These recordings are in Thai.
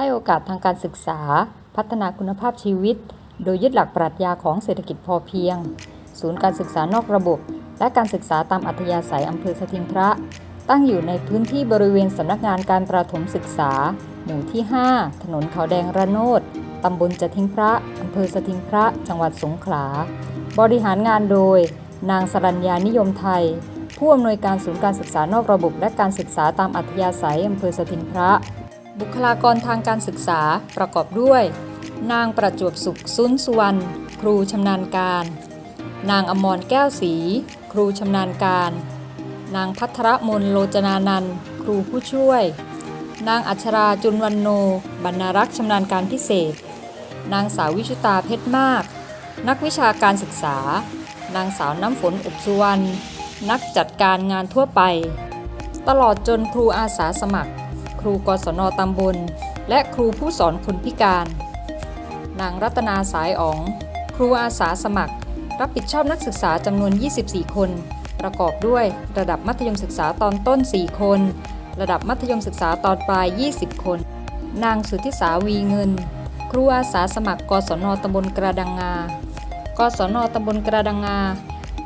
ให้โอกาสทางการศึกษา พัฒนาคุณภาพชีวิต โดยยึดหลักปรัชญาของเศรษฐกิจพอเพียง ศูนย์การศึกษานอกระบบ และการศึกษาตามอัธยาศัยอำเภอสถิงพระ ตั้งอยู่ในพื้นที่บริเวณสำนักงานการประถมศึกษา หมู่ที่ 5 ถนนเขาแดงระโนดตำบลจะทิงพระอำเภอสถิงพระ จังหวัดสงขลา บริหารงานโดย นางสรัญญานิยมไทย ผู้อำนวยการศูนย์การศึกษานอกระบบ และการศึกษาตามอัธยาศัยอำเภอสถิงพระ บุคลากรทางการศึกษาประกอบด้วย นางประจวบสุขสุนสุวรรณครูชำนาญการ นางอมรแก้วศรีครูชำนาญการ นางพัทรมนโลจนานันท์ครูผู้ช่วย นางอัชราจุนวันโน บรรณารักษ์ชำนาญการพิเศษ นางสาววิชุตาเพชรมาก นักวิชาการศึกษา นางสาวน้ำฝนอุบสุวรรณนักจัดการงานทั่วไป ตลอดจนครูอาสาสมัคร ครูกศนตำบล และครูผู้สอนคนพิการ นางรัตนาสายอ๋อง ครูอาสาสมัคร รับผิดชอบนักศึกษาจำนวน 24 คน ประกอบด้วยระดับมัธยมศึกษาตอนต้น 4 คน ระดับมัธยมศึกษาตอนปลาย 20 คน นางสุทธิสาวีเงิน ครูอาสาสมัคร กศนตำบลกระดังงา กศนตำบลกระดังงา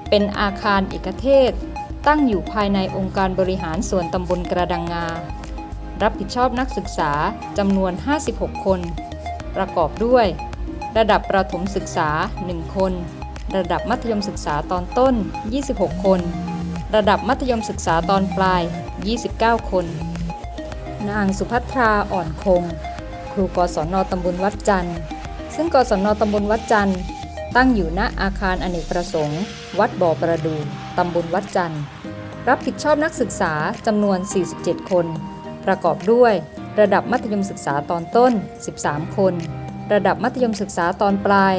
เป็นอาคารเอกเทศตั้งอยู่ภายในองค์การบริหารส่วนตำบลกระดังงา รับผิดชอบนักศึกษาจำนวน 56 คน ประกอบด้วย ระดับประถมศึกษา 1 คน ระดับมัธยมศึกษาตอนต้น 26 คน ระดับมัธยมศึกษาตอนปลาย 29 คน นางสุภัทราอ่อนคง ครูกศนตำบลวัดจันทร์ ซึ่งกศนตำบลวัดจันทร์ตั้งอยู่ณอาคารอเนกประสงค์ วัดบ่อประดู ตำบลวัดจันทร์ รับผิดชอบนักศึกษาจำนวน 47 คน ประกอบด้วย ระดับมัธยมศึกษาตอนต้น 13 คน ระดับมัธยมศึกษาตอนปลาย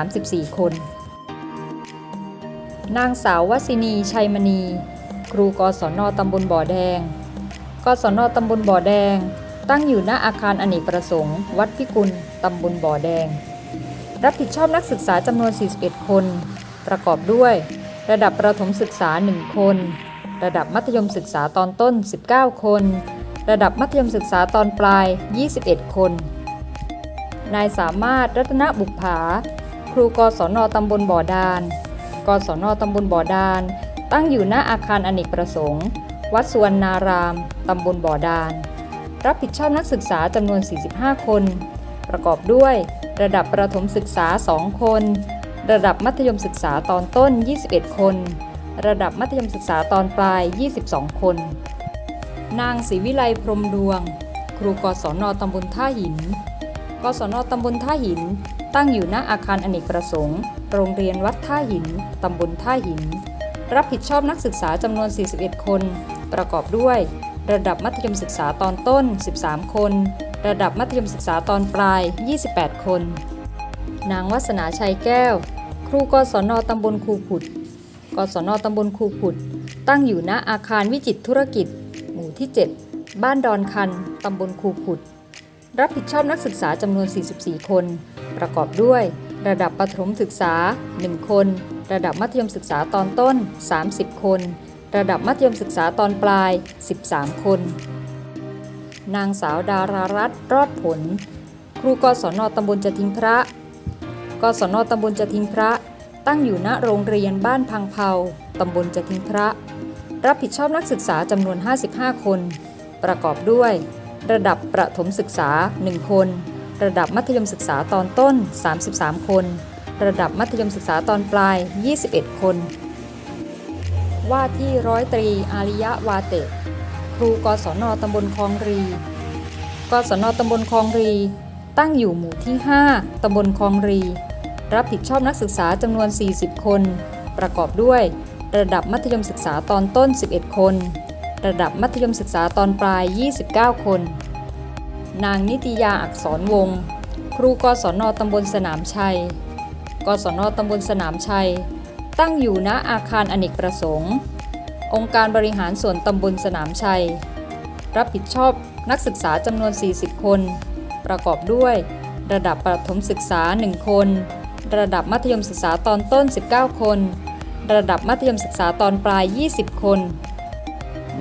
34 คน นางสาววสินีชัยมณี ครูกศนตำบลบ่อแดง กศนตำบลบ่อแดง ตั้งอยู่ณอาคารอเนกประสงค์ วัดพิกุลตำบลบ่อแดง รับผิดชอบนักศึกษาจำนวน 41 คน ประกอบด้วย ระดับประถมศึกษา 1 คน ระดับมัธยมศึกษาตอนต้น 19 คน ระดับมัธยมศึกษาตอนปลาย 21 คน นายสามารถรัตนบุปผาครูกศนตำบลบ่อดาน กศนตำบลบ่อดาน ตั้งอยู่หน้าอาคารอเนกประสงค์ วัดสุวรรณาราม ตำบลบ่อดาน รับผิดชอบนักศึกษาจำนวน 45 คน ประกอบด้วย ระดับประถมศึกษา 2 คน ระดับมัธยมศึกษาตอนต้น 21 คน ระดับมัธยมศึกษาตอนปลาย 22 คน นางศรีวิไลพรมดวง ครูกศนตำบลท่าหิน กศนตำบลท่าหิน ตั้งอยู่ณอาคารอเนกประสงค์ โรงเรียนวัดท่าหิน ตำบลท่าหิน รับผิดชอบนักศึกษาจำนวน 41 คน ประกอบด้วย ระดับมัธยมศึกษาตอนต้น 13 คน ระดับมัธยมศึกษาตอนปลาย 28 คน นางวัสนาชัยแก้ว ครูกศนตำบลคูผุด กศนตำบลคูผุด ตั้งอยู่ณอาคารวิจิตรธุรกิจ ที่ 7 บ้านดอนคัน ตำบลคูผุด รับผิดชอบนักศึกษาจำนวน 44 คน ประกอบด้วย ระดับประถมศึกษา 1 คน ระดับมัธยมศึกษาตอนต้น 30 คน ระดับมัธยมศึกษาตอนปลาย 13 คน นางสาวดารารัตน์รอดผล ครูกศนตำบลจะทิงพระ กศนตำบลจะทิงพระ ตั้งอยู่ณโรงเรียนบ้านพังเผาตำบลจะทิงพระ รับผิดชอบนักศึกษาจำนวน 55 คน ประกอบด้วย ระดับประถมศึกษา 1 คน ระดับมัธยมศึกษาตอนต้น 33 คน ระดับมัธยมศึกษาตอนปลาย 21 คน ว่าที่ร้อยตรีอาริยะวาเตะครูกศนตำบลคลองรี กศนตำบลคลองรี ตั้งอยู่หมู่ที่ 5ตำบลคลองรี รับผิดชอบนักศึกษาจำนวน 40 คน ประกอบด้วย ระดับมัธยมศึกษาตอนต้น 11 คน ระดับมัธยมศึกษาตอนปลาย 29 คน นางนิตยาอักษรวงศ์ครูกศนตำบลสนามชัย กศนตำบลสนามชัย ตั้งอยู่ณอาคารอเนกประสงค์ องค์การบริหารส่วนตำบลสนามชัย รับผิดชอบนักศึกษาจำนวน 40 คน ประกอบด้วย ระดับประถมศึกษา 1 คน ระดับมัธยมศึกษาตอนต้น 19 คน ระดับมัธยมศึกษาตอนปลาย 20 คน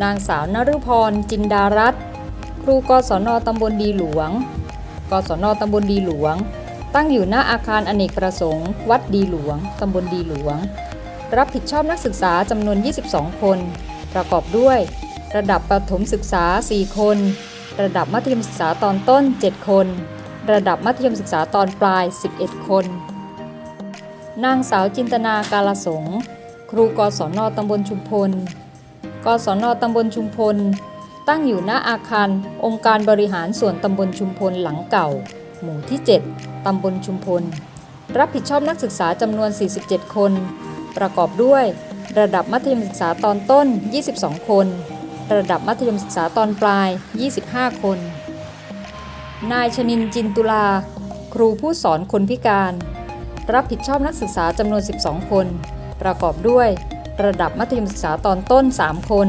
นางสาวนฤพร จินดารัตน์ครูกศนตำบลดีหลวง กศนตำบลดีหลวง ตั้งอยู่หน้าอาคารอเนกประสงค์ วัดดีหลวง ตำบลดีหลวง รับผิดชอบนักศึกษาจำนวน 22 คน ประกอบด้วย ระดับประถมศึกษา 4 คน ระดับมัธยมศึกษาตอนต้น 7 คน ระดับมัธยมศึกษาตอนปลาย 11 คน นางสาวจินตนากาลสงครูกศนตำบลชุมพล กศนตำบลชุมพล ตั้งอยู่หน้าอาคาร องค์การบริหารส่วนตำบลชุมพลหลังเก่า หมู่ที่ 7 ตำบลชุมพล รับผิดชอบนักศึกษาจำนวน 47 คน ประกอบด้วย ระดับมัธยมศึกษาตอนต้น 22 คน ระดับมัธยมศึกษาตอนปลาย 25 คน นายชนินจินตุลา ครูผู้สอนคนพิการ รับผิดชอบนักศึกษาจำนวน 12 คน ประกอบด้วย ระดับมัธยมศึกษาตอนต้น 3 คน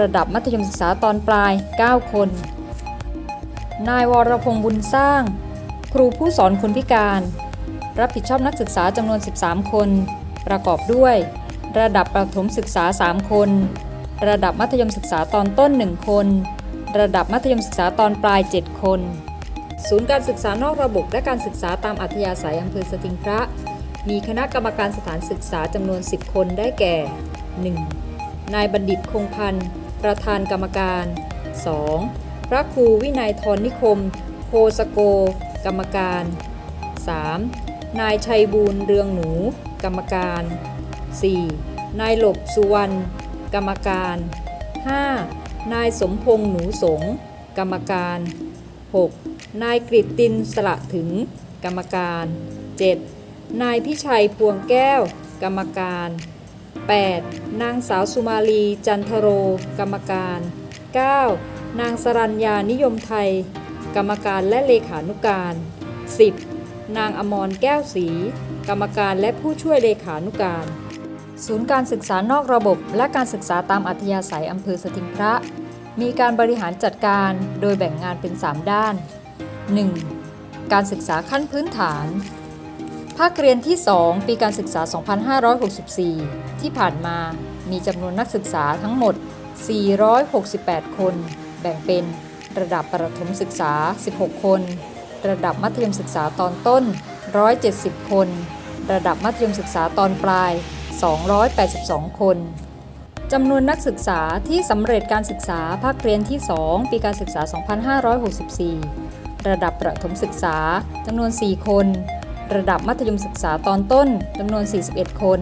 ระดับมัธยมศึกษาตอนปลาย 9 คน นายวรพงษ์บุญสร้าง ครูผู้สอนคนพิการ รับผิดชอบนักศึกษาจำนวน 13 คน ประกอบด้วย ระดับประถมศึกษา 3 คน ระดับมัธยมศึกษาตอนต้น 1 คน ระดับมัธยมศึกษาตอนปลาย 7 คน ศูนย์การศึกษานอกระบบและการศึกษาตามอัธยาศัยอำเภอสติงพระ มีคณะกรรมการสถานศึกษาจำนวน 10 คนได้แก่ 1. นายบัณฑิตคงพันธ์ประธานกรรมการ 2. พระครูวินัยทรนิคม โคสโก กรรมการ 3. นายชัยบูรเรืองหนู กรรมการ 4. นายหลบสุวรรณ กรรมการ 5. นายสมพงษ์หนูสง กรรมการ 6. นายกริตตินสละถึง กรรมการ 7. นายพิชัยพวงแก้ว กรรมการ 8. นางสาวสุมาลี จันทโร กรรมการ 9. นางสรัญญานิยมไทย กรรมการและเลขานุการ 10. นางอมรแก้วศรีกรรมการและผู้ช่วยเลขานุการ ศูนย์การศึกษานอกระบบ และการศึกษาตามอัธยาศัยอำเภอสติงพระ มีการบริหารจัดการโดยแบ่งงานเป็น 3 ด้าน 1. การศึกษาขั้นพื้นฐาน ภาคเรียนที่ 2 ปีการศึกษา 2564 ที่ผ่านมามีจำนวนนักศึกษาทั้งหมด 468 คน แบ่งเป็น ระดับประถมศึกษา 16 คน ระดับมัธยมศึกษาตอนต้น 170 คน ระดับมัธยมศึกษาตอนปลาย 282 คนจำนวนนักศึกษาที่สำเร็จการศึกษาภาคเรียนที่ 2 ปีการศึกษา2564 ระดับประถมศึกษาจำนวน 4 คน ระดับมัธยมศึกษาตอนต้นจำนวน 41 คน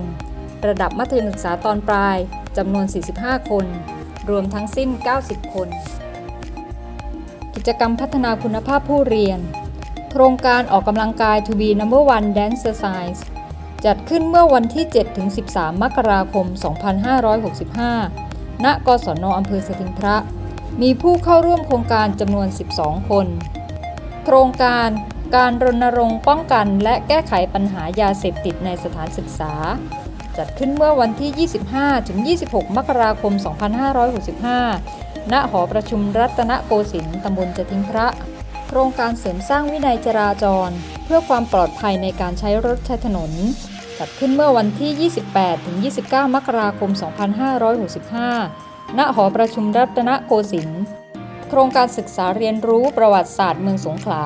ระดับมัธยมศึกษาตอนปลายจำนวน 45 คน รวมทั้งสิ้น 90 คน กิจกรรมพัฒนาคุณภาพผู้เรียน โครงการออกกำลังกาย To be number one dancer science จัดขึ้นเมื่อวันที่ 7-13 มกราคม 2565 ณ กศนอำเภอสติงพระ มีผู้เข้าร่วมโครงการจำนวน 12 คน โครงการการรณรงค์ป้องกันและแก้ไขปัญหายาเสพติดในสถานศึกษา จัดขึ้นเมื่อวันที่ 25-26 มกราคม 2565 ณ หอประชุมรัตนโกสินทร์ตำบลจะทิ้งพระ โครงการเสริมสร้างวินัยจราจร เพื่อความปลอดภัยในการใช้รถใช้ถนน จัดขึ้นเมื่อวันที่ 28-29 มกราคม 2565 ณ หอประชุมรัตนโกสินทร์ ครงการศึกษาเรียนรู้ประวัติศาสตร์เมืองสงขลา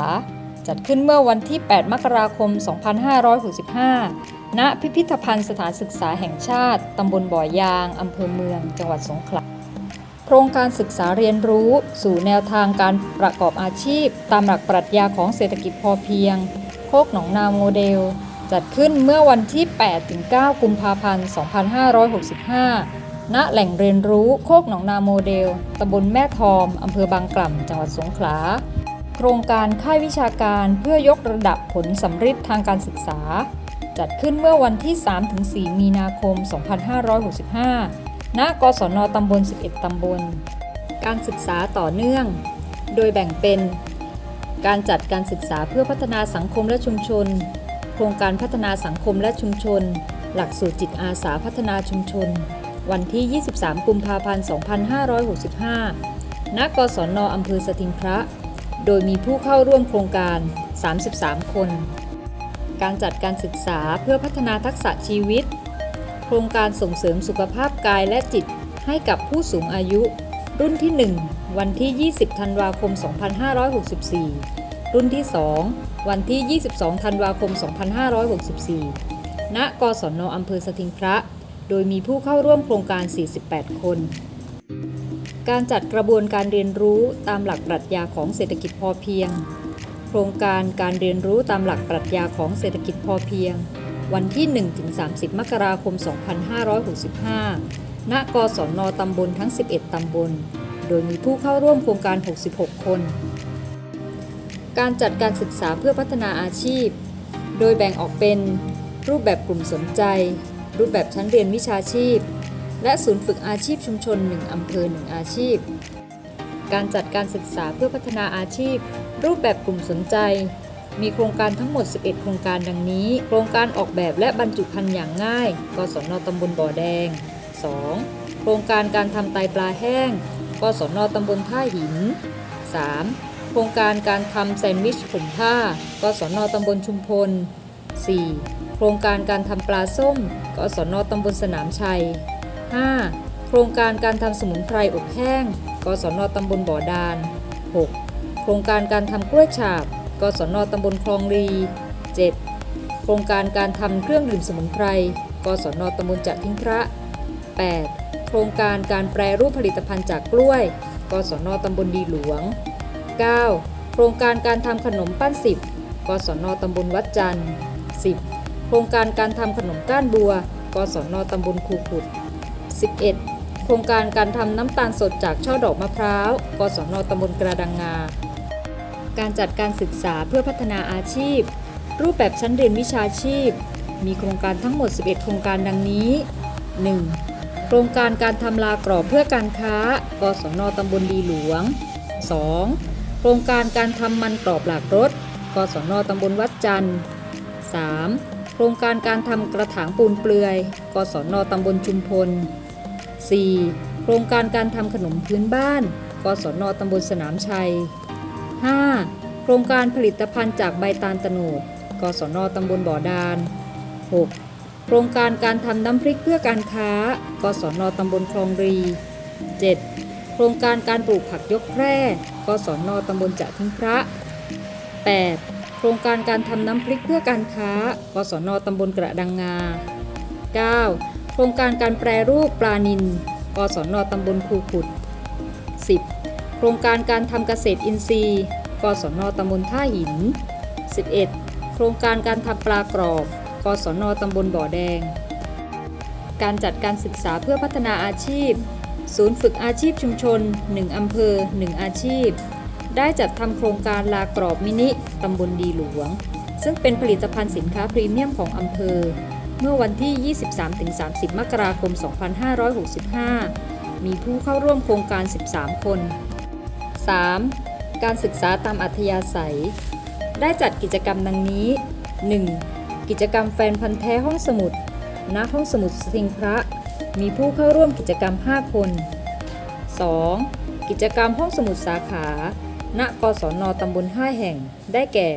จัดขึ้นเมื่อวันที่ 8 มกราคม 2565 ณ พิพิธภัณฑ์สถานศึกษาแห่งชาติ ตำบลบ่อยาง อำเภอเมือง จังหวัดสงขลา โครงการศึกษาเรียนรู้ สู่แนวทางการประกอบอาชีพ ตามหลักปรัชญาของเศรษฐกิจพอเพียง โคกหนองนาโมเดล จัดขึ้นเมื่อวันที่ 8-9 กุมภาพันธ์ 2565 ณแหล่งเรียนรู้โคกหนองนาโมเดล ตำบลแม่ทอม อำเภอบางกล่ำ จังหวัดสงขลา โครงการค่ายวิชาการเพื่อยกระดับผลสำฤทธิ์ทางการศึกษา จัดขึ้นเมื่อวันที่ 3-4 มีนาคม 2565 ณ กศนตำบล 11 ตำบล การศึกษาต่อเนื่อง โดยแบ่งเป็น การจัดการศึกษาเพื่อพัฒนาสังคมและชุมชน โครงการพัฒนาสังคมและชุมชน หลักสูตรจิตอาสาพัฒนาชุมชน วันที่ 23 กุมภาพันธ์ 2565 ณ กศนอำเภอสติงพระ โดยมีผู้เข้าร่วมโครงการ 33 คน การจัดการศึกษาเพื่อพัฒนาทักษะชีวิต โครงการส่งเสริมสุขภาพกายและจิตให้กับผู้สูงอายุ รุ่นที่ 1 วันที่ 20 ธันวาคม 2564 รุ่นที่ 2 วันที่ 22 ธันวาคม 2564 ณ กศนอำเภอสถิงพระ โดยมีผู้เข้าร่วมโครงการ 48 คน การจัดกระบวนการเรียนรู้ตามหลักปรัชญาของเศรษฐกิจพอเพียง โครงการการเรียนรู้ตามหลักปรัชญาของเศรษฐกิจพอเพียง วันที่ 1-30 มกราคม 2565 ณ กศนตำบลทั้ง 11 ตำบล โดยมีผู้เข้าร่วมโครงการ 66 คน การจัดการศึกษาเพื่อพัฒนาอาชีพ โดยแบ่งออกเป็นรูปแบบกลุ่มสนใจ รูปแบบชั้นเรียนวิชาชีพ และศูนย์ฝึกอาชีพชุมชน 1 อำเภอ 1 อาชีพ การจัดการศึกษาเพื่อพัฒนาอาชีพ รูปแบบกลุ่มสนใจ มีโครงการทั้งหมด 11 โครงการดังนี้ โครงการออกแบบและบรรจุภัณฑ์อย่างง่ายกศนตำบลบ่อแดง 2. โครงการการทำไตปลาแห้งกศนตำบลท่าหิน 3. โครงการการทำแซนด์วิชผมผ้ากศนตำบลชุมพล 4. โครงการการทำปลาส้ม กศนตำบลสนามชัย 5. โครงการการทำสมุนไพรอบแห้ง กศนตำบลบ่อดาน 6. โครงการการทำกล้วยฉาบ กศนตำบลคลองรี 7. โครงการการทำเครื่องดื่มสมุนไพร กศนตำบลจะทิ้งพระ 8. โครงการการแปรรูปผลิตภัณฑ์จากกล้วย กศนตำบลดีหลวง 9. โครงการการทำขนมปั้นสิบกศนตำบลวัดจันทร์ 10. โครงการการทำขนมก้านบัว กศนตำบลคูขุด 11. โครงการการทำน้ำตาลสดจากช่อดอกมะพร้าว กศนตำบลกระดังงา การจัดการศึกษาเพื่อพัฒนาอาชีพ รูปแบบชั้นเรียนวิชาชีพ มีโครงการทั้งหมด 11 โครงการดังนี้ 1. โครงการการทำลากรอบเพื่อการค้า กศนตำบลดีหลวง 2. โครงการการทำมันกรอบหลากรถ กศนตำบลวัดจันทร์ 3. โครงการการทำกระถางปูนเปลือย กศนตำบลชุมพล 4. โครงการการทำขนมพื้นบ้าน กศนตำบลสนามชัย 5. โครงการผลิตภัณฑ์จากใบตาลตะโนด กศนตำบลบ่อดาน 6. โครงการการทำน้ำพริกเพื่อการค้า กศนตำบลคลองรี 7. โครงการการปลูกผักยกแคร่ กศนตำบลจะทิ้งพระ 8. โครงการการทำน้ำพริกเพื่อการค้ากศนตำบลกระดังงา 9. โครงการการแปรรูปปลานิลกศนตำบลคูขุด 10. โครงการการทำเกษตรอินทรีย์กศนตำบลท่าหิน 11. โครงการการทำปลากรอบกศนตำบลบ่อแดง การจัดการศึกษาเพื่อพัฒนาอาชีพ ศูนย์ฝึกอาชีพชุมชน 1 อำเภอ 1 อาชีพ ได้จัดทำโครงการลากรอบมินิตำบลดีหลวง ซึ่งเป็นผลิตภัณฑ์สินค้าพรีเมียมของอำเภอ เมื่อวันที่ 23-30 มกราคม 2565 มีผู้เข้าร่วมโครงการ 13 คน 3. การศึกษาตามอัธยาศัย ได้จัดกิจกรรมดังนี้ 1. กิจกรรมแฟนพันธ์แท้ห้องสมุดณห้องสมุดสิงพระ มีผู้เข้าร่วมกิจกรรม 5 คน 2. กิจกรรมห้องสมุดสาขา ณกศนตำบล5แห่ง ได้แก่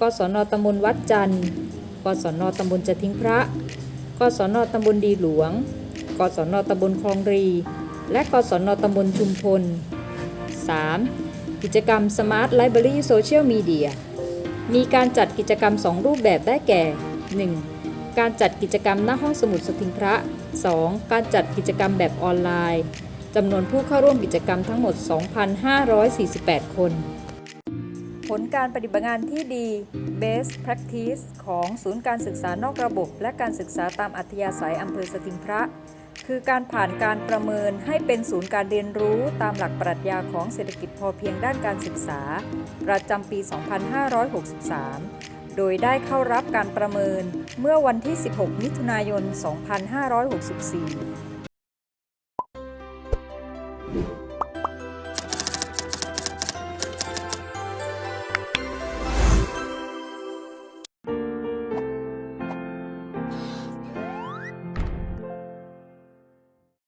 กศนตำบลวัดจันทร์ กศนตำบลจะทิ้งพระ กศนตำบลดีหลวง กศนตำบลคลองรี และกศนตำบลชุมพล 3. กิจกรรม Smart Library Social Media มีการจัดกิจกรรม 2 รูปแบบได้แก่ 1. การจัดกิจกรรมหน้าห้องสมุดสทิงพระ 2. การจัดกิจกรรมแบบออนไลน์ จำนวนผู้เข้าร่วมกิจกรรมทั้งหมด 2,548 คน ผลการปฏิบัติงานที่ดี Best Practice ของศูนย์การศึกษานอกระบบ และการศึกษาตามอัธยาศัยอำเภอสติงพระ คือการผ่านการประเมินให้เป็นศูนย์การเรียนรู้ตามหลักปรัชญาของเศรษฐกิจพอเพียงด้านการศึกษา ประจำปี 2563โดยได้เข้ารับการประเมินเมื่อวันที่ 16 มิถุนายน 2564